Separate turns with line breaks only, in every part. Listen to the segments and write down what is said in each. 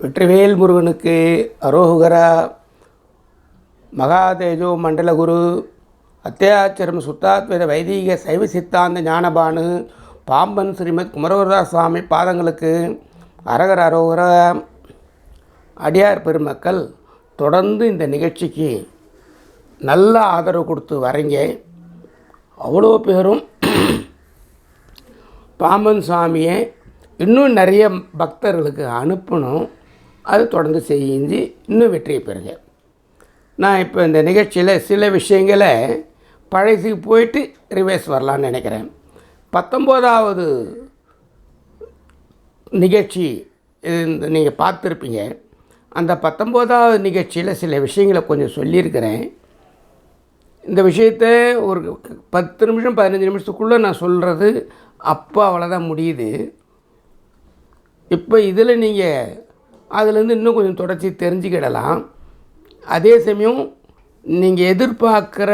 வெற்றிவேல் முருகனுக்கு அரோகரா மகாதேஜோ மண்டலகுரு அத்தியாச்சரம் சுத்தாத்வேத வைதீக சைவ சித்தாந்த ஞானபானு பாம்பன் ஸ்ரீமத் குமரவரதாஸ் சுவாமி பாதங்களுக்கு அரகர அரோகர. அடியார் பெருமக்கள் தொடர்ந்து இந்த நிகழ்ச்சிக்கு நல்ல ஆதரவு கொடுத்து வரீங்க. அவ்வளோ பேரும் பாம்பன் சுவாமியை இன்னும் நிறைய பக்தர்களுக்கு அனுப்பணும். அது தொடர்ந்து செஞ்சு இன்னும் வெற்றியை பெறுங்க. நான் இப்போ இந்த நிகழ்ச்சியில் சில விஷயங்களை பழசுக்கு போயிட்டு ரிவேஸ் வரலான்னு நினைக்கிறேன். பத்தொம்போதாவது நிகழ்ச்சி இந்த நீங்கள் பார்த்துருப்பீங்க. அந்த பத்தொம்போதாவது நிகழ்ச்சியில் சில விஷயங்களை கொஞ்சம் சொல்லியிருக்கிறேன். இந்த விஷயத்த ஒரு பத்து நிமிஷம் பதினஞ்சு நிமிஷத்துக்குள்ளே நான் சொல்கிறது அப்போ அவ்வளோதான் முடியுது. இப்போ இதில் நீங்கள் அதுலேருந்து இன்னும் கொஞ்சம் தொடர்ச்சி தெரிஞ்சுக்கிடலாம். அதே சமயம் நீங்கள் எதிர்பார்க்குற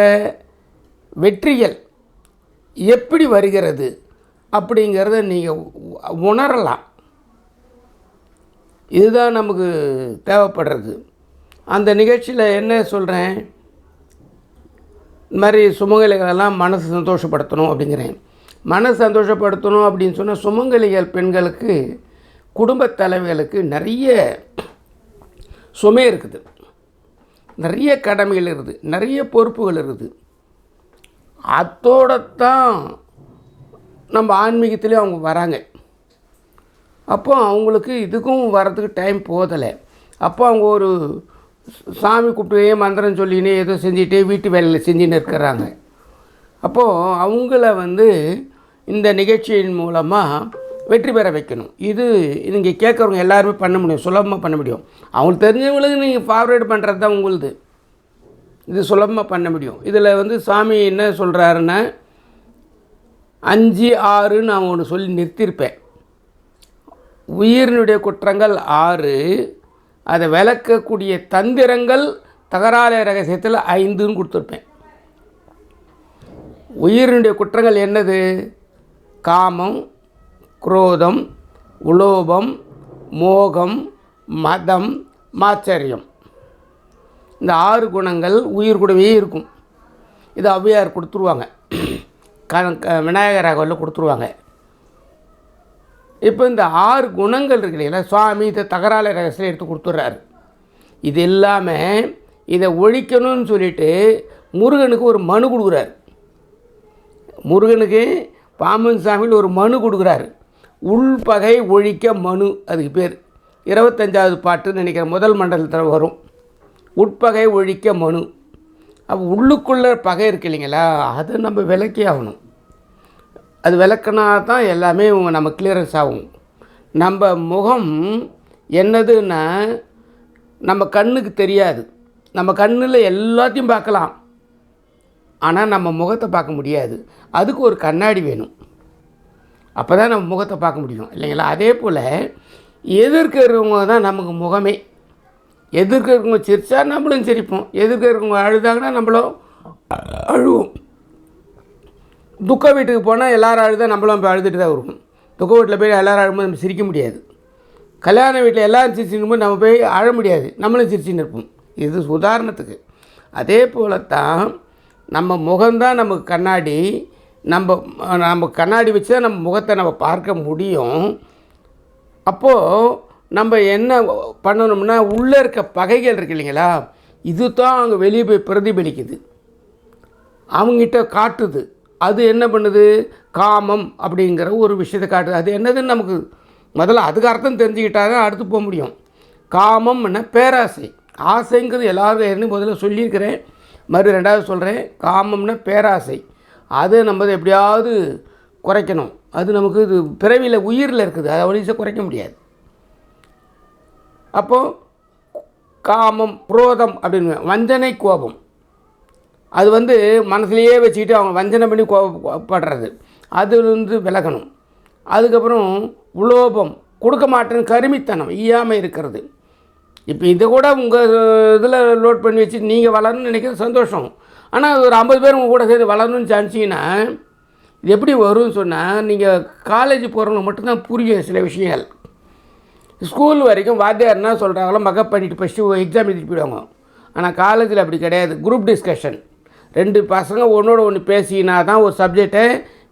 வெற்றிகள் எப்படி வருகிறது அப்படிங்கிறத நீங்கள் உணரலாம். இதுதான் நமக்கு தேவைப்படுறது. அந்த நிகழ்ச்சியில் என்ன சொல்கிறேன் இந்த மாதிரி சுமங்கலிகளெல்லாம் மனசு சந்தோஷப்படுத்தணும் அப்படிங்கிறேன். மனசு சந்தோஷப்படுத்தணும் அப்படின்னு சொன்னால் சுமங்கலிகள் பெண்களுக்கு குடும்பத் தலைவர்களுக்கு நிறைய சுமை இருக்குது. நிறைய கடமைகள் இருக்குது. நிறைய பொறுப்புகள் இருக்குது. அத்தோடத்தான் நம்ம ஆன்மீகத்திலே அவங்க வராங்க. அப்போ அவங்களுக்கு இதுக்கும் வரதுக்கு டைம் போதலை அப்போ அவங்க ஒரு சாமி கூப்பிட்டு மந்திரம் சொல்லினே ஏதோ செஞ்சுட்டே வீட்டு வேலையில் செஞ்சுன்னு இருக்கிறாங்க அப்போது அவங்கள வந்து இந்த நிகழ்ச்சியின் மூலமாக வெற்றி பெற வைக்கணும். இது நீங்கள் கேட்குறவங்க எல்லாருமே பண்ண முடியும். சுலபமாக பண்ண முடியும். அவங்களுக்கு தெரிஞ்சவங்களுக்கு நீங்கள் ஃபார்வேர்டு பண்ணுறது தான் உங்களுது. இது சுலபமாக பண்ண முடியும். இதில் வந்து சாமி என்ன சொல்கிறாருன்னா அஞ்சு ஆறுன்னு நான் ஒன்று சொல்லி நிறுத்தியிருப்பேன் உயிரினுடைய குற்றங்கள் ஆறு அதை விளக்கக்கூடிய தந்திரங்கள் தகராலய ரகசியத்தில் ஐந்துன்னு கொடுத்துருப்பேன். உயிரினுடைய குற்றங்கள் என்னது? காமம் குரோதம் உலோபம் மோகம் மதம் மாச்சரியம். இந்த ஆறு குணங்கள் உயிர் கூடவே இருக்கும். இது ஔவையார் கொடுத்துருவாங்க. க க- விநாயகர் ராகவலில் கொடுத்துருவாங்க. இப்போ இந்த ஆறு குணங்கள் இருக்கு இல்லைங்களா சுவாமி இதை தகராள ரகசியம் எடுத்து கொடுத்துட்றாரு. இது இல்லாமல் இதை ஒழிக்கணும்னு சொல்லிட்டு முருகனுக்கு ஒரு மனு கொடுக்குறாரு. முருகனுக்கு பாம்பன் சாமியில் ஒரு மனு கொடுக்குறாரு. உள்பகை ஒழிக்க மனு அதுக்கு பேர். இருபத்தஞ்சாவது பாட்டுன்னு நினைக்கிறேன் முதல் மண்டலத்தில் வரும். உட்பகை ஒழிக்க மனு. அப்போ உள்ளுக்குள்ளே பகை இருக்கு இல்லைங்களா? அதை நம்ம விளக்கே ஆகணும். அது விளக்குனா தான் எல்லாமே நம்ம கிளியரன்ஸ் ஆகும். நம்ம முகம் என்னதுன்னா நம்ம கண்ணுக்கு தெரியாது. நம்ம கண்ணில் எல்லாத்தையும் பார்க்கலாம். ஆனால் நம்ம முகத்தை பார்க்க முடியாது. அதுக்கு ஒரு கண்ணாடி வேணும். அப்போ தான் நம்ம முகத்தை பார்க்க முடியும். இல்லைங்களா? அதே போல் எதிர்க்கிறவங்க தான் நமக்கு முகமே. எதிர்க்க இருக்கவங்க சிரிச்சா நம்மளும் சிரிப்போம். எதிர்க்க இருக்கவங்க அழுதாங்கன்னா நம்மளும் அழுவோம். துக்க வீட்டுக்கு போனால் எல்லோரும் அழுதா நம்மளும் இப்போ அழுதுட்டு தான் வருவோம். துக்க வீட்டில் போய் எல்லோரும் அழும்போது நம்ம சிரிக்க முடியாது. கல்யாண வீட்டில் எல்லோரும் சிரிச்சுன்னு போது நம்ம போய் அழ முடியாது. நம்மளும் சிரிச்சுன்னு இருப்போம். இது உதாரணத்துக்கு. அதே போல தான் நம்ம முகம்தான் நமக்கு கண்ணாடி. நம்ம நம்ம கண்ணாடி வச்சு தான் நம்ம முகத்தை நம்ம பார்க்க முடியும். அப்போது நம்ம என்ன பண்ணணும்னா உள்ளே இருக்க பகைகள் இருக்கு இல்லைங்களா? இது தான் அங்கே வெளியே போய் பிரதிபலிக்குது. அவங்ககிட்ட காட்டுது. அது என்ன பண்ணுது? காமம் அப்படிங்கிற ஒரு விஷயத்தை காட்டுது. அது என்னதுன்னு நமக்கு முதல்ல அதுக்கு அர்த்தம் தெரிஞ்சுக்கிட்டா தான் அடுத்து போக முடியும். காமம்னா பேராசை. ஆசைங்கிறது எல்லாருக்கும் ஏற்கனவே முதல்ல சொல்லியிருக்கிறேன். மறு ரெண்டாவது சொல்கிறேன் காமம்னா பேராசை. அதை நம்ம எப்படியாவது குறைக்கணும். அது நமக்கு இது பிறவியில் உயிரில் இருக்குது. அதை வழிசை குறைக்க முடியாது. அப்போது காமம் குரோதம் அப்படின்னு வஞ்சனை கோபம். அது வந்து மனசுலையே வச்சுக்கிட்டு அவங்க வஞ்சனை பண்ணி கோபப்படுறது. வந்து விலகணும். அதுக்கப்புறம் உலோபம் கொடுக்க மாட்டேன்னு கருமித்தனம் ஈயாமல் இருக்கிறது. இப்போ இதை கூட உங்கள் இதில் லோட் பண்ணி வச்சு நீங்கள் வளரணும்னு நினைக்கிறது சந்தோஷம். ஆனால் ஒரு ஐம்பது பேர் உங்கள் கூட சேர்ந்து வளரணும்னு சான்ச்சிங்கன்னா இது எப்படி வரும்னு சொன்னால் நீங்கள் காலேஜ் போகிறவங்க மட்டும்தான் புரியும் சில விஷயங்கள். ஸ்கூல் வரைக்கும் வாத்தியார் என்ன சொல்கிறாங்களோ மக்கப் பண்ணிட்டு ஃபஸ்ட்டு எக்ஸாம் எழுதிட்டு போயிடுவாங்க. ஆனால் காலேஜில் அப்படி கிடையாது. குரூப் டிஸ்கஷன் ரெண்டு பசங்க ஒன்றோட ஒன்று பேசினா தான் ஒரு சப்ஜெக்டை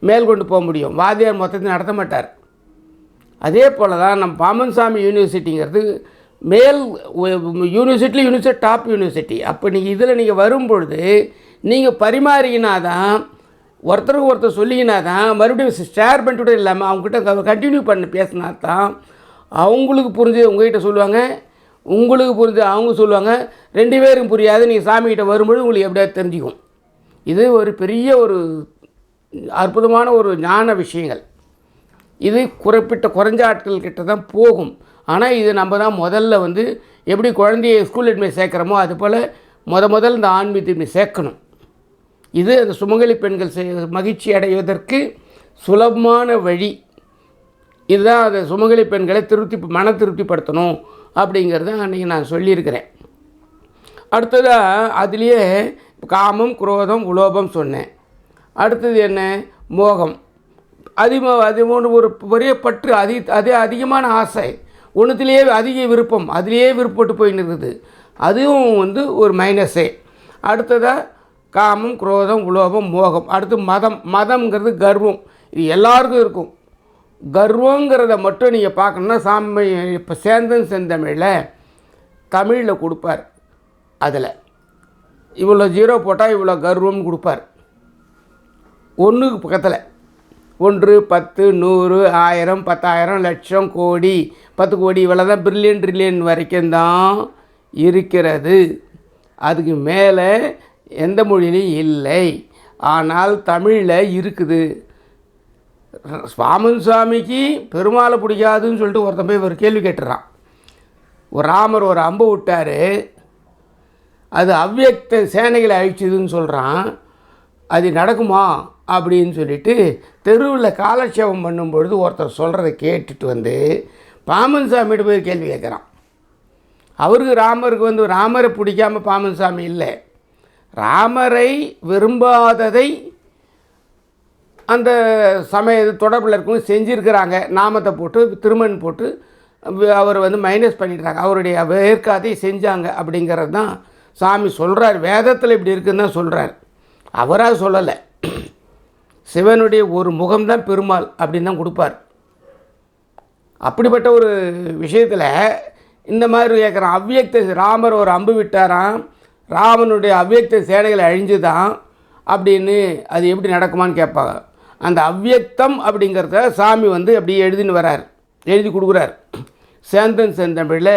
மேல் கொண்டு போக முடியும். வாத்தியார் மொத்தத்தை நடத்த மாட்டார். அதே போல் தான் நம்ம பாமன்சாமி யூனிவர்சிட்டிங்கிறது மேல் யூனிவர்சிட்டியில் யூனிவர்சிட்டி டாப் யூனிவர்சிட்டி அப்போ நீங்கள் இதில் நீங்கள் வரும்பொழுது நீங்கள் பரிமாறினா தான் ஒருத்தருக்கு ஒருத்தர் சொல்லிங்கன்னா தான் மறுபடியும் ஷேர் பண்ணிட்டு இல்லாமல் அவங்ககிட்ட கண்டினியூ பண்ணி பேசினா தான் அவங்களுக்கு புரிஞ்சு உங்ககிட்ட சொல்லுவாங்க உங்களுக்கு புரிஞ்சு அவங்க சொல்லுவாங்க ரெண்டு பேரும் புரியாது நீங்கள் சாமிகிட்ட வரும்பொழுது உங்களுக்கு எப்படியாவது தெரிஞ்சுக்கும். இது ஒரு பெரிய ஒரு அற்புதமான ஒரு ஞான விஷயங்கள். இது குறிப்பிட்ட குறைஞ்ச ஆட்கள் கிட்ட தான் போகும். ஆனால் இது நம்ம தான் முதல்ல வந்து எப்படி குழந்தைய ஸ்கூல் எட்மை சேர்க்குறோமோ அது போல் முத முதல் இந்த ஆன்மீகத்தை சேர்க்கணும். இது அந்த சுமங்கலி பெண்கள் செய்- மகிழ்ச்சி அடைவதற்கு சுலபமான வழி. இதுதான் அந்த சுமங்கலி பெண்களை திருப்தி மன திருப்திப்படுத்தணும் அப்படிங்கிறத அன்றைக்கி நான் சொல்லியிருக்கிறேன். அடுத்ததாக அதுலேயே காமம் குரோதம் உலோபம் சொன்னேன். அடுத்தது என்ன? மோகம். அதிகமாக அது ஒன்று ஒரு பெரிய பற்று அதி அதே அதிகமான ஆசை. ஒன்றுத்திலேயே அதிக விருப்பம் அதிலேயே விருப்பப்பட்டு போயின்னு இருக்குது. அதுவும் வந்து ஒரு மைனஸே அடுத்ததாக காமம் குரோதம் உலோபம் மோகம். அடுத்து மதம். மதம்ங்கிறது கர்வம். இது எல்லாருக்கும் இருக்கும். கர்வங்கிறத மட்டும் நீங்கள் பார்க்கணுன்னா சாமி இப்போ சேந்தன் செந்தமிழில் தமிழில் கொடுப்பார் அதில். இவ்வளோ ஜீரோ போட்டால் இவ்வளோ கர்வம்னு கொடுப்பார். ஒன்றுக்கு பக்கத்தில். ஒன்று பத்து நூறு ஆயிரம் பத்தாயிரம் லட்சம் கோடி பத்து கோடி இவ்வளோ தான் பிரில்லியன் ட்ரில்லியன் வரைக்கும் தான் இருக்கிறது. அதுக்கு மேலே எந்த மொழியிலையும் இல்லை. ஆனால் தமிழில் இருக்குது. சுவாமன் சுவாமிக்கு பெருமாளை பிடிக்காதுன்னு சொல்லிட்டு ஒருத்தன் போய் ஒரு கேள்வி கேட்டுறான். ஒரு ராமர் ஒரு அம்பு விட்டார். அது அவ்வியக்த சேனைகளை அழிச்சதுன்னு சொல்கிறான் அது நடக்குமா அப்படின்னு சொல்லிட்டு தெருவில் காலட்சேபம் பண்ணும்பொழுது ஒருத்தர் சொல்கிறத கேட்டுட்டு வந்து பாமன் சாமிகிட்ட போய் கேள்வி கேட்குறான். அவருக்கு ராமருக்கு வந்து ராமரை பிடிக்காம பாமன் சாமி இல்லை. ராமரை விரும்பாததை அந்த சமய தொடர்பில் இருக்கவங்க செஞ்சுருக்கிறாங்க. நாமத்தை போட்டு திருமண் போட்டு அவர் வந்து மைனஸ் பண்ணிடுறாங்க. அவருடைய வேர்க்காதை செஞ்சாங்க அப்படிங்கிறது தான் சாமி சொல்கிறார் வேதத்தில் இப்படி இருக்குன்னு தான் சொல்கிறார் அவராக சொல்லலை. சிவனுடைய ஒரு முகம்தான் பெருமாள் அப்படின்னு தான் கொடுப்பார். அப்படிப்பட்ட ஒரு விஷயத்தில் இந்த மாதிரி கேட்குறான் அவ்வியக்த ராமர் ஒரு அம்பு விட்டாராம். ராமனுடைய அவ்வியக்த சேனைகளை அழிஞ்சுதான் அப்படின்னு அது எப்படி நடக்குமான்னு கேட்பாங்க. அந்த அவ்வியக்தம் அப்படிங்கிறத சாமி வந்து அப்படியே எழுதின்னு வரார். எழுதி கொடுக்குறார். சேந்தன் செந்தமிழில்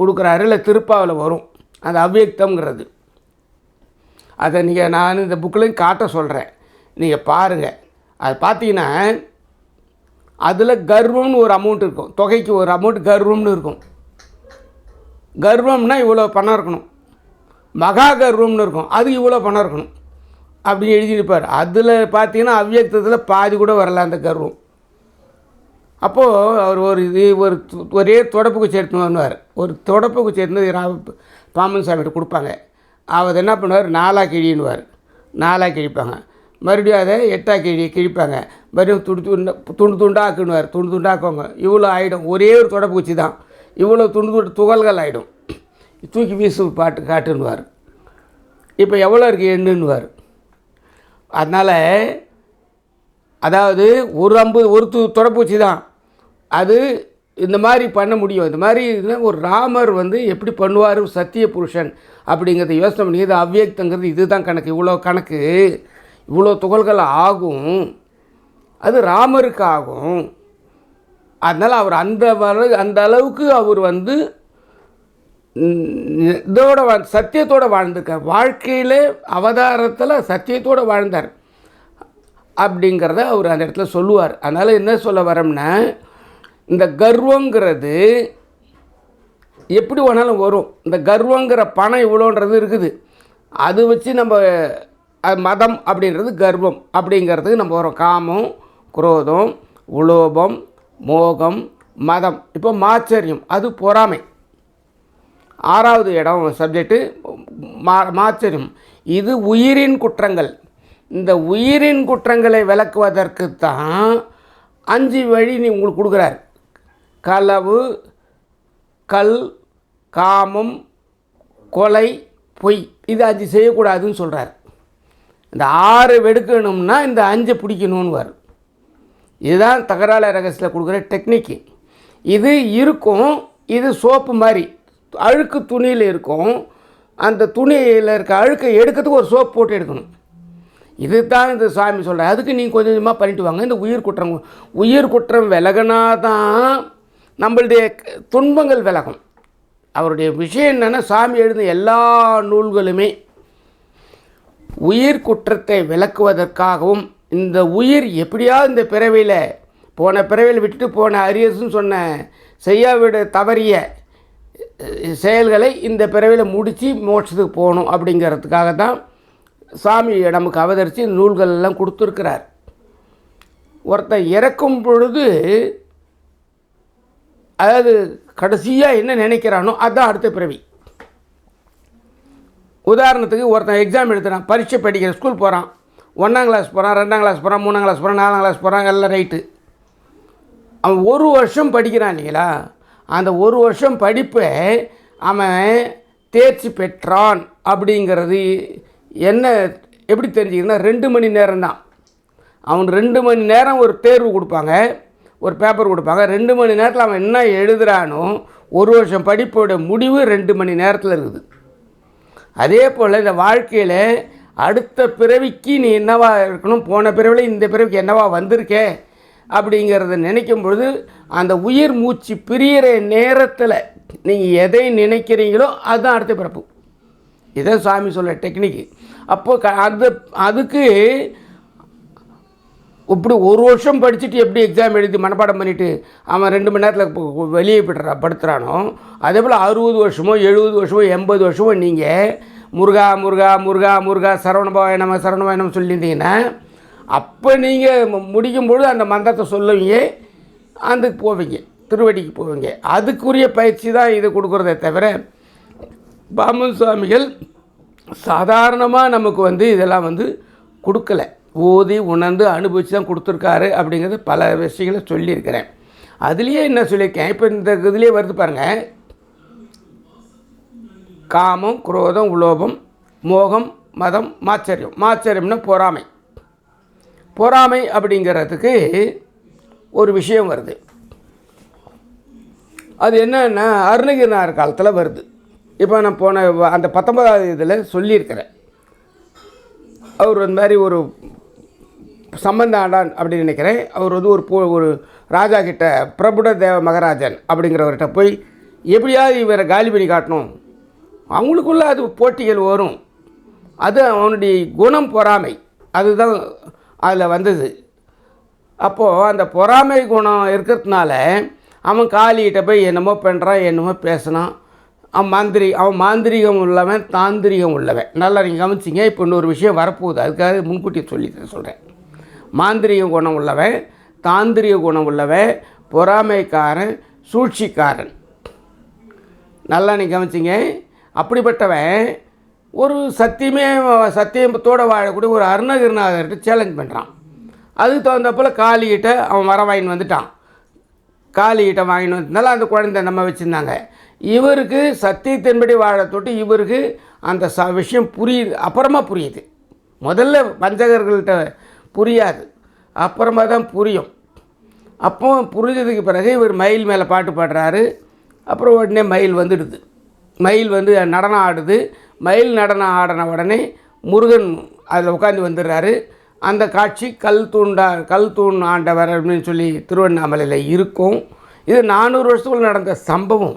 கொடுக்குறாரு இல்லை திருப்பாவில் வரும். அந்த அவ்வியக்தம்ங்கிறது. அதை நீங்கள் நான் இந்த புக்கிலையும் காட்ட சொல்கிறேன் நீங்கள் பாருங்கள் அது பார்த்தீங்கன்னா அதில் கர்வம்னு ஒரு அமௌண்ட் இருக்கும். தொகைக்கு ஒரு அமௌண்ட் கர்வம்னு இருக்கும். கர்வம்னா இவ்வளோ பணம் இருக்கணும். மகா ரூம்னு இருக்கும். அது இவ்வளோ பணம் இருக்கணும். அப்படின்னு எழுதியிருப்பார். அதில் பார்த்தீங்கன்னா அவ்வியக்தத்தில் பாதி கூட வரல அந்த கர்வம் அப்போது அவர் ஒரு இது ஒரு து- ஒரே தொடப்புக்கு குச்சி ஒரு தொடப்புக்கு சேர்த்து பாமன் சாமிகிட்ட கொடுப்பாங்க. அவர் என்ன பண்ணுவார்? நாலா கிழின்னுவார். நாலா கிழிப்பாங்க. மறுபடியும் அதை எட்டா கிழி கிழிப்பாங்க. மறுபடியும் துண்டு துண்டு துண்டு துண்டாக்குன்னுவார். துண்டு துண்டாக்குவாங்க. இவ்வளோ ஆகிடும் ஒரே ஒரு தொடப்பு குச்சி தான் இவ்வளோ துண்டு துண்டு துகள்கள் ஆகிடும் தூக்கி வீசு பாட்டு காட்டுன்னுவார். இப்போ எவ்வளோ இருக்குது எண்ணுன்னுவார். அதனால் அதாவது ஒரு அம்பு ஒரு து தொடப்பூச்சி தான். அது இந்த மாதிரி பண்ண முடியும். இந்த மாதிரி ஒரு ராமர் வந்து எப்படி பண்ணுவார் சத்திய புருஷன் அப்படிங்கிறத யோசனை பண்ணி இது அவ்வியக்தங்கிறது இதுதான் கணக்கு. இவ்வளோ கணக்கு இவ்வளோ துகள்கள் ஆகும். அது ராமருக்கு ஆகும் அதனால் அவர் அந்த வர அந்த அளவுக்கு அவர் வந்து இதோட வா சத்தியத்தோடு வாழ்ந்திருக்கார் வாழ்க்கையிலே அவதாரத்தில் சத்தியத்தோடு வாழ்ந்தார். அப்படிங்கிறத அவர் அந்த இடத்துல சொல்லுவார். அதனால் என்ன சொல்ல வரோம்னா இந்த கர்வங்கிறது எப்படி வேணாலும் வரும். இந்த கர்வங்கிற பணம் இவ்வளோன்றது இருக்குது. அது வச்சு நம்ம மதம் அப்படின்றது கர்வம். அப்படிங்கிறதுக்கு நம்ம வரோம் காமம் குரோதம் உலோபம் மோகம் மதம். இப்போ மாச்சரியம். அது பொறாமை. ஆறாவது இடம் சப்ஜெக்ட்டு மா மாச்சரியம் இது உயிரின் குற்றங்கள். இந்த உயிரின் குற்றங்களை விளக்குவதற்கு தான் அஞ்சு வழி நீ உங்களுக்கு கொடுக்குறார். களவு கல் காமம் கொலை பொய். இது அஞ்சு செய்யக்கூடாதுன்னு சொல்கிறார் இந்த ஆறு வெடுக்கணும்னா இந்த அஞ்சை பிடிக்கணும்னு வரும் இதுதான் தகராள ரகசியத்தில் கொடுக்குற டெக்னிக்கு இது இருக்கும் இது சோப்பு மாதிரி. அழுக்கு துணியில் இருக்கும். அந்த துணியில் இருக்க அழுக்கை எடுக்கிறதுக்கு ஒரு சோப் போட்டு எடுக்கணும். இது தான் இந்த சாமி சொல்கிறார் அதுக்கு நீங்கள் கொஞ்சம் கொஞ்சமாக பண்ணிட்டு வாங்க. இந்த உயிர் குற்றம் உயிர் குற்றம் விலகினா தான் நம்மளுடைய துன்பங்கள் விலகும். அவருடைய விஷயம் என்னென்னா சாமி எழுதின எல்லா நூல்களுமே உயிர் குற்றத்தை விளக்குவதற்காகவும் இந்த உயிர் எப்படியாவது இந்த பிறவியில் போன பிறவியில் விட்டுட்டு போன அரியர்ஸ்னு சொன்ன செய்யாவிட தவறிய செயல்களை இந்த பிறவியில் முடித்து மோட்சத்துக்கு போகணும் அப்படிங்கிறதுக்காக தான் சாமி நமக்கு அவதரித்து நூல்கள் எல்லாம் கொடுத்துருக்கிறார். ஒருத்தன் இறக்கும் பொழுது அதாவது கடைசியாக என்ன நினைக்கிறானோ அதுதான் அடுத்த பிறவி. உதாரணத்துக்கு ஒருத்தன் எக்ஸாம் எழுதுறான் பரீட்சை படிக்கிற ஸ்கூல் போகிறான் ஒன்றாம் கிளாஸ் போகிறான் ரெண்டாம் கிளாஸ் போகிறான் மூணாம் கிளாஸ் போகிறான் நாலாம் கிளாஸ் போகிறான் எல்லாம் ரைட்டு அவன் ஒரு வருஷம் படிக்கிறான் இல்லைங்களா? அந்த ஒரு வருஷம் படிப்பை அவன் தேர்ச்சி பெற்றான் அப்படிங்கிறது என்ன எப்படி தெரிஞ்சுக்கிறதுனா ரெண்டு மணி நேரம் தான் அவன் ரெண்டு மணி நேரம் ஒரு தேர்வு கொடுப்பாங்க ஒரு பேப்பர் கொடுப்பாங்க. ரெண்டு மணி நேரத்தில் அவன் என்ன எழுதுறானோ ஒரு வருஷம் படிப்போட முடிவு ரெண்டு மணி நேரத்தில் இருக்குது. அதே போல் இந்த வாழ்க்கையில் அடுத்த பிறவிக்கு நீ என்னவா இருக்கணும்? போன பிறவில இந்த பிறவிக்கு என்னவா வந்திருக்கே? அப்படிங்கிறத நினைக்கும் பொழுது அந்த உயிர் மூச்சு பிரியிற நேரத்தில் நீங்கள் எதை நினைக்கிறீங்களோ அதுதான் அடுத்த பிறப்பு. இதுதான் சாமி சொல்ல டெக்னிக்கு. அப்போது க அது அதுக்கு இப்படி ஒரு வருஷம் படிச்சுட்டு எப்படி எக்ஸாம் எழுதி மனப்பாடம் பண்ணிவிட்டு அவன் ரெண்டு மணி நேரத்தில் வெளியே போய்ட்டுறா படுத்துறானோ அதே போல் அறுபது வருஷமோ எழுபது வருஷமோ எண்பது வருஷமோ நீங்கள் முருகா முருகா முருகா முருகா சரவணபாய நம்ம சரவணபாய நம்ம சொல்லியிருந்தீங்கன்னா அப்போ நீங்கள் முடிக்கும்பொழுது அந்த மந்திரத்தை சொல்லுவீங்க அந்த போவீங்க திருவடிக்கு போவீங்க. அதுக்குரிய பயிற்சி தான் இது கொடுக்குறதே தவிர பாமன் சுவாமிகள் சாதாரணமாக நமக்கு வந்து இதெல்லாம் வந்து கொடுக்கல. ஓதி உணர்ந்து அனுபவித்து தான் கொடுத்துருக்காரு அப்படிங்கிறது பல விஷயங்களை சொல்லியிருக்கிறேன். அதுலேயே என்ன சொல்லியிருக்கேன் இப்போ இந்த இதுலேயே வருது பாருங்கள் காமம் குரோதம் உலோபம் மோகம் மதம் மாச்சரியம். மாச்சரியம்னா பொறாமை. பொறாமை அப்படிங்கிறதுக்கு ஒரு விஷயம் வருது. அது என்னன்னா அருணகிரினார் காலத்தில் வருது. இப்போ நான் போன அந்த பத்தொன்பதாவது இதில் சொல்லியிருக்கிறேன். அவர் அந்த மாதிரி ஒரு சம்பந்த ஆண்டான் அப்படின்னு நினைக்கிறேன். அவர் வந்து ஒரு போ ஒரு ராஜா கிட்ட பிரபுட தேவ மகராஜன் அப்படிங்கிறவர்கிட்ட போய் எப்படியாவது இவரை காலி பண்ணி காட்டணும். அவங்களுக்குள்ள அது போட்டிகள் வரும். அது அவனுடைய குணம் பொறாமை. அதுதான் அதில் வந்தது. அப்போது அந்த பொறாமை குணம் இருக்கிறதுனால அவன் காளிகிட்ட போய் என்னமோ பண்ணுறான் என்னமோ பேசினான். அவன் மாந்திரி அவன் மாந்திரிகம் உள்ளவன் தாந்திரிகம் உள்ளவன். நல்லா நீங்கள் கவனிச்சிங்க இப்போ இன்னொரு விஷயம் வரப்போகுது. அதுக்காக முன்கூட்டி சொல்லி சொல்கிறேன் மாந்திரிக குணம் உள்ளவன் தாந்திரிக குணம் உள்ளவன் பொறாமைக்காரன் சூழ்ச்சிக்காரன். நல்லா நீ கவனிச்சிங்க. அப்படிப்பட்டவன் ஒரு சத்தியமே சத்தியத்தோடு வாழக்கூடிய ஒரு அருணகிரிநாதர்கிட்ட சேலஞ்ச் பண்ணுறான் அதுக்கு தகுந்தப்போல் காளிகிட்ட அவன் வர வாங்கின்னு வந்துட்டான். காளிகிட்ட வாங்கின்னு வந்ததுனால அந்த குழந்தை நம்ம வச்சுருந்தாங்க. இவருக்கு சத்தியத்தின்படி வாழ தொட்டு இவருக்கு அந்த ச விஷயம் புரியுது அப்புறமா புரியுது. முதல்ல வஞ்சகர்கள்ட்ட புரியாது. அப்புறமா தான் புரியும். அப்போ புரிஞ்சதுக்கு பிறகு இவர் மயில் மேலே பாட்டு பாடுறாரு. அப்புறம் உடனே மயில் வந்துடுது. மயில் வந்து நடனம் ஆடுது. மயில் நடனம் ஆடின உடனே முருகன் அதில் உட்காந்து வந்துடுறாரு. அந்த காட்சி கல் தூண்டா கல் தூண் ஆண்டவர் அப்படின்னு சொல்லி திருவண்ணாமலையில் இருக்கும். இது நானூறு வருஷத்துக்குள் நடந்த சம்பவம்.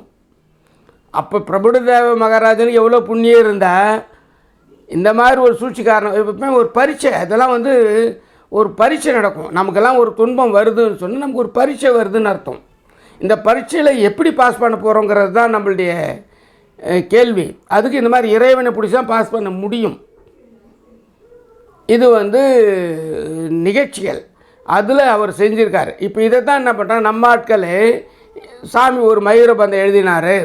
அப்போ பிரபுடதேவ மகாராஜனுக்கு எவ்வளோ புண்ணியம் இருந்தால் இந்த மாதிரி ஒரு சூழ்ச்சிக்காரன் எப்பவுமே ஒரு பரீட்சை அதெல்லாம் வந்து ஒரு பரீட்சை நடக்கும். நமக்கெல்லாம் ஒரு துன்பம் வருதுன்னு சொன்னால் நமக்கு ஒரு பரீட்சை வருதுன்னு அர்த்தம். இந்த பரீட்சையில் எப்படி பாஸ் பண்ண போகிறோங்கிறது தான் நம்மளுடைய கேள்வி. அதுக்கு இந்த மாதிரி இறைவனை பிடிச்சி தான் பாஸ் பண்ண முடியும். இது வந்து நிகழ்ச்சிகள். அதில் அவர் செஞ்சுருக்கார். இப்போ இதை தான் என்ன பண்ணுறாங்க நம்ம ஆட்களே சாமி ஒரு மயூர பந்தம் எழுதினார்.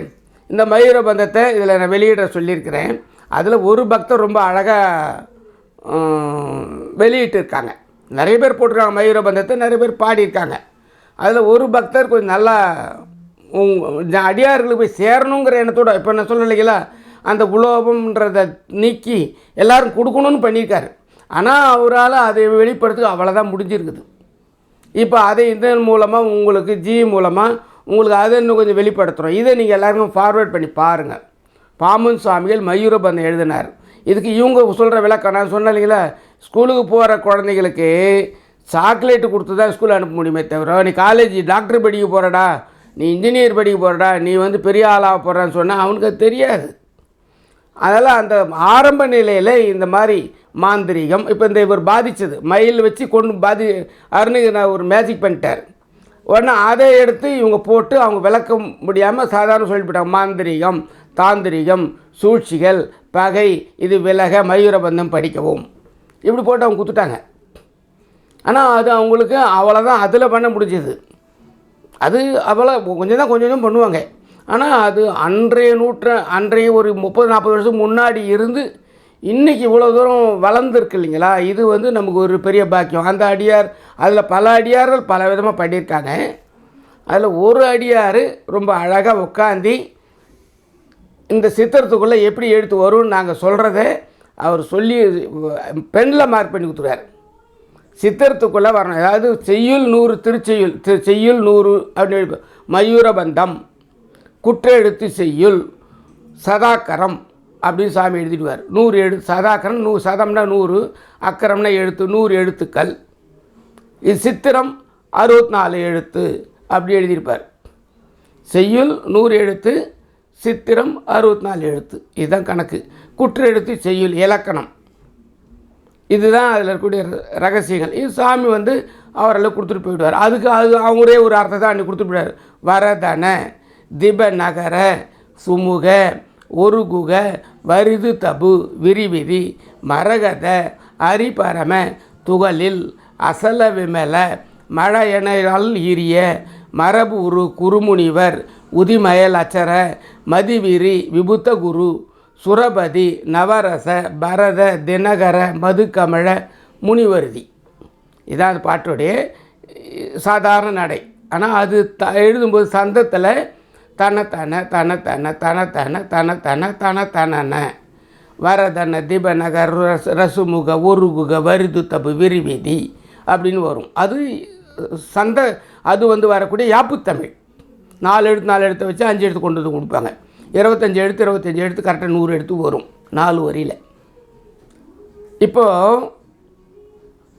இந்த மயூர பந்தத்தை இதில் நான் வெளியிட சொல்லியிருக்கிறேன். அதில் ஒரு பக்தர் ரொம்ப அழகாக வெளியிட்டிருக்காங்க. நிறைய பேர் போட்டிருக்காங்க மயூர பந்தத்தை நிறைய பேர் பாடியிருக்காங்க. அதில் ஒரு பக்தர் கொஞ்சம் நல்லா உங்க அடியார்களுக்கு போய் சேரணுங்கிற எண்ணத்தோட இப்போ நான் சொல்லலைங்களா அந்த உலோபம்ன்றதை நீக்கி எல்லோரும் கொடுக்கணும்னு பண்ணியிருக்காரு. ஆனால் அவரால் அதை வெளிப்படுத்துக்கு அவ்வளோதான் முடிஞ்சிருக்குது. இப்போ அதை இதன் மூலமாக உங்களுக்கு ஜி மூலமாக உங்களுக்கு அதை இன்னும் கொஞ்சம் வெளிப்படுத்துகிறோம் இதை நீங்கள் எல்லாருக்கும் ஃபார்வேர்ட் பண்ணி பாருங்கள் பாமன் சுவாமிகள் மயூரபந்தம் எழுதினார். இதுக்கு இவங்க சொல்கிற விளக்கம் நான் சொன்னேன் இல்லைங்களா? ஸ்கூலுக்கு போகிற குழந்தைகளுக்கு சாக்லேட்டு கொடுத்து தான் ஸ்கூல் அனுப்ப முடியுமே தவிர நீ காலேஜ் டாக்டர் படிக்க போகிறடா நீ இன்ஜினியர் படிக்க போகிறடா நீ வந்து பெரிய ஆளாக போகிறான்னு சொன்னால் அவனுக்கு தெரியாது. அதெல்லாம் அந்த ஆரம்ப நிலையில் இந்த மாதிரி மாந்திரீகம் இப்போ இந்த இவர் பாதித்தது மயில் வச்சு கொண்டு பாதி அருணுக்கு நான் ஒரு மேஜிக் பண்ணிட்டார். உடனே அதை எடுத்து இவங்க போட்டு அவங்க விளக்க முடியாமல் சாதாரண சொல்லிவிட்டாங்க. மாந்திரீகம் தாந்திரிகம் சூழ்ச்சிகள் பகை இது விலக மயூரபந்தம் படிக்கவும். இப்படி போட்டு அவங்க குத்துட்டாங்க. ஆனால் அது அவங்களுக்கு அவ்வளோதான் அதில் பண்ண முடிஞ்சது. அது அவ்வளோ கொஞ்சம் தான் கொஞ்சம் கொஞ்சம் பண்ணுவாங்க. ஆனால் அது அன்றைய நூற்ற அன்றைய ஒரு முப்பது நாற்பது வருஷம் முன்னாடி இருந்து இன்றைக்கி இவ்வளோ தூரம் வளர்ந்துருக்கு இல்லைங்களா? இது வந்து நமக்கு ஒரு பெரிய பாக்கியம். அந்த அடியார் அதில் பல அடியார்கள் பல விதமாக பண்ணியிருக்காங்க. அதில் ஒரு அடியார் ரொம்ப அழகாக உட்காந்தி இந்த சித்திரத்துக்குள்ளே எப்படி எடுத்து வரும்னு நாங்கள் சொல்கிறத அவர் சொல்லி பெண்ணில் மார்க் பண்ணி கொடுத்துருவார். சித்திரத்துக்குள்ளே வரணும். அதாவது செய்யுள் நூறு திருச்செய்யுள் செய்யுள் நூறு அப்படின்னு எழுதி மயூரபந்தம் குற்றெழுத்து செய்யுள் சதாக்கரம் அப்படின்னு சாமி எழுதிடுவார். நூறு எழுத்து சதாக்கரம் நூ சதம்னா நூறு அக்கரம்னா எழுத்து நூறு எழுத்துக்கள். இது சித்திரம் அறுபத்தி நாலு எழுத்து அப்படி எழுதியிருப்பார். செய்யுள் நூறு எழுத்து சித்திரம் அறுபத்தி நாலு எழுத்து. இதுதான் கணக்கு. குற்ற எழுத்து செய்யுள் இலக்கணம். இதுதான் அதில் இருக்கக்கூடிய ர- ரகசியங்கள். இது சாமி வந்து அவரெல்லாம் கொடுத்துட்டு போயிடுவார். அதுக்கு அது அவங்களே ஒரு அர்த்தத்தை அன்றைக்கி கொடுத்துட்டு போயிடுவார். வரதன திப நகர சுமுக ஒருகுக வருது தபு விரிவிதி மரகத அரிபரம துகளில் அசல விமல மழையனால் ஈரிய மரபு உரு குருமுனிவர் உதிமயல் அச்சர மதிவிரி விபுத்த குரு சுரபதி நவரச பரத தினகர மதுக்கமழ முனிவருதி. இதான் அந்த பாட்டுடைய சாதாரண நடை. ஆனால் அது த எழுதும்போது சந்தத்தில் தனத்தன தனத்தன தனத்தன தனத்தன தனத்தனன வரதன திபநகர் ரச ரசுமுக ஒருகுக வரிது தப்பு அப்படின்னு வரும். அது சந்த அது வந்து வரக்கூடிய யாப்புத்தமிழ் நாலு எழுத்து நாலு எழுத்தை வச்சு அஞ்சு எழுத்து கொண்டு வந்து கொடுப்பாங்க. இருபத்தஞ்சி எழுத்து இருபத்தஞ்சி எழுத்து கரெக்டாக நூறு எழுத்து வரும் நாலு வரியில். இப்போது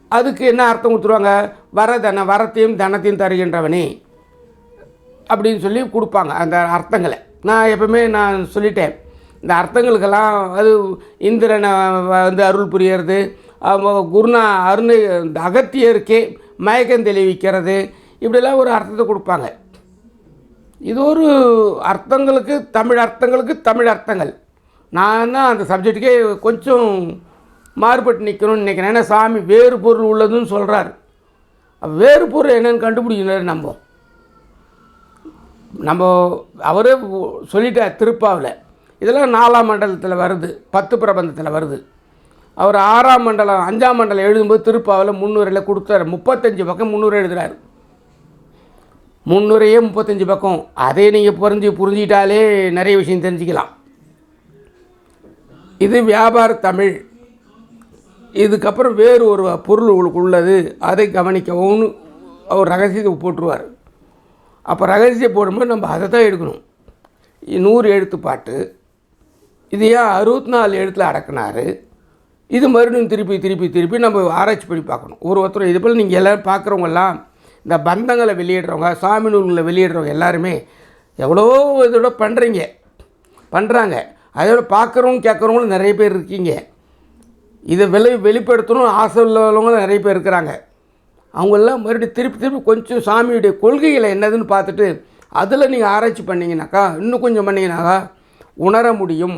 அதுக்கு என்ன அர்த்தம் கொடுத்துருவாங்க? வரதன வரத்தையும் தனத்தையும் தருகின்றவனே அப்படின்னு சொல்லி கொடுப்பாங்க அந்த அர்த்தங்களை. நான் எப்பவுமே நான் சொல்லிட்டேன் இந்த அர்த்தங்களுக்கெல்லாம் அது இந்திரனை வந்து அருள் புரியறது அவ- குருநா அருண் இந்த அகத்தியருக்கே மயக்கம் தெளிவிக்கிறது இப்படிலாம் ஒரு அர்த்தத்தை கொடுப்பாங்க. இது ஒரு அர்த்தங்களுக்கு தமிழ் அர்த்தங்களுக்கு தமிழ் அர்த்தங்கள். நான் தான் அந்த சப்ஜெக்ட்டுக்கே கொஞ்சம் மாறுபட்டு நிற்கணும்னு நினைக்கிறேன். ஏன்னா சாமி வேறு பொருள் உள்ளதுன்னு சொல்கிறாரு வேறு பொருள் என்னன்னு கண்டுபிடிக்கணும் நம்ம நம்ம அவரே சொல்லிட்டார் திருப்பாவில். இதெல்லாம் நாலாம் மண்டலத்தில் வருது. பத்து பிரபந்தத்தில் வருது. அவர் ஆறாம் மண்டலம் அஞ்சாம் மண்டலம் எழுதும்போது திருப்பாவில் முன்னூறில் கொடுத்தாரு. முப்பத்தஞ்சு பக்கம் முந்நூறு எழுதுகிறார் முந்நூறையே முப்பத்தஞ்சு பக்கம். அதே நீங்கள் புரிஞ்சு புரிஞ்சிட்டாலே நிறைய விஷயம் தெரிஞ்சுக்கலாம். இது வியாபார தமிழ். இதுக்கப்புறம் வேறு ஒரு பொருள் உங்களுக்கு உள்ளது. அதை கவனிக்கவும்னு அவர் ரகசியத்தை போட்டுருவார் அப்போ ரகசியம் போடும்போது நம்ம அதை தான் எடுக்கணும். நூறு எழுத்து பாட்டு இது ஏன் அறுபத்தி நாலு எழுத்தில் அடக்குனாரு. இது மறுபடியும் திருப்பி திருப்பி திருப்பி நம்ம ஆராய்ச்சி பண்ணி பார்க்கணும். ஒரு ஒருத்தர் இது போல் நீங்கள் எல்லோரும் பார்க்குறவங்கெல்லாம் இந்த பந்தங்களை வெளியிடுறவங்க சாமி நூல்களை வெளியிடுறவங்க எல்லாருமே எவ்வளோ இதோட பண்ணுறீங்க பண்ணுறாங்க அதோட பார்க்குறவங்க கேட்குறவங்களும் நிறைய பேர் இருக்கீங்க. இதை வெளி வெளிப்படுத்தணும் ஆசை உள்ளவங்களும் நிறைய பேர் இருக்கிறாங்க. அவங்கெல்லாம் மறுபடியும் திருப்பி திருப்பி கொஞ்சம் சாமியுடைய கொள்கைகளை என்னதுன்னு பார்த்துட்டு அதில் நீங்கள் ஆராய்ச்சி பண்ணிங்கனாக்கா இன்னும் கொஞ்சம் பண்ணிங்கனாக்கா உணர முடியும்.